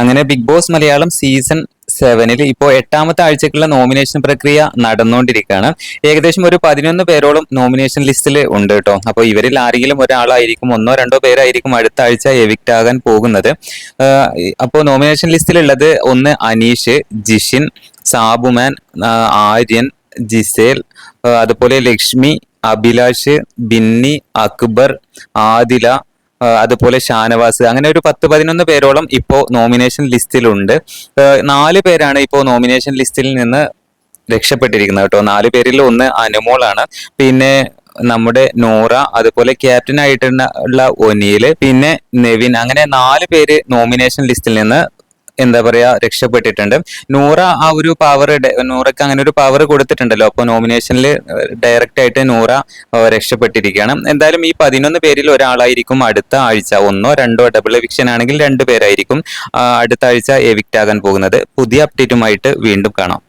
അങ്ങനെ big boss Malayalam season സെവനിൽ ഇപ്പോൾ എട്ടാമത്തെ ആഴ്ചക്കുള്ള നോമിനേഷൻ പ്രക്രിയ നടന്നുകൊണ്ടിരിക്കുകയാണ്. ഏകദേശം ഒരു പതിനൊന്ന് പേരോളം നോമിനേഷൻ ലിസ്റ്റിൽ ഉണ്ട് കേട്ടോ. അപ്പോൾ ഇവരിൽ ആരെങ്കിലും ഒരാളായിരിക്കും ഒന്നോ രണ്ടോ പേരായിരിക്കും അടുത്ത ആഴ്ച എവിക്റ്റ് ആകാൻ പോകുന്നത്. അപ്പോൾ നോമിനേഷൻ ലിസ്റ്റിലുള്ളത് ഒന്ന് അനീഷ് ജിഷിൻ സാബുമാൻ ആര്യൻ ജിസേൽ അതുപോലെ ലക്ഷ്മി അഭിലാഷ് ബിന്നി അക്ബർ ആദില അതുപോലെ ഷാനവാസ് അങ്ങനെ ഒരു പത്ത് പതിനൊന്ന് പേരോളം ഇപ്പോൾ നോമിനേഷൻ ലിസ്റ്റിലുണ്ട് നാല് പേരാണ് ഇപ്പോൾ നോമിനേഷൻ ലിസ്റ്റിൽ നിന്ന് രക്ഷപ്പെട്ടിരിക്കുന്നത് കേട്ടോ നാല് പേരിൽ ഒന്ന് അനുമോളാണ് പിന്നെ നമ്മുടെ നോറ അതുപോലെ ക്യാപ്റ്റൻ ആയിട്ടുള്ള ഒനിയിൽ പിന്നെ നെവിൻ അങ്ങനെ നാല് പേര് നോമിനേഷൻ ലിസ്റ്റിൽ നിന്ന് എന്താ പറയാ രക്ഷപ്പെട്ടിട്ടുണ്ട്. നൂറ ആ ഒരു പവർ നൂറക്ക് അങ്ങനെ ഒരു പവർ കൊടുത്തിട്ടുണ്ടല്ലോ. അപ്പൊ നോമിനേഷനിൽ ഡയറക്റ്റ് ആയിട്ട് നൂറ രക്ഷപ്പെട്ടിരിക്കുകയാണ്. എന്തായാലും ഈ പതിനൊന്ന് പേരിൽ ഒരാളായിരിക്കും അടുത്ത ആഴ്ച. ഒന്നോ രണ്ടോ ഡബിൾ എവിക്ഷൻ ആണെങ്കിൽ രണ്ട് പേരായിരിക്കും അടുത്ത ആഴ്ച എവിക്റ്റ് ആകാൻ പോകുന്നത്. പുതിയ അപ്ഡേറ്റുമായിട്ട് വീണ്ടും കാണാം.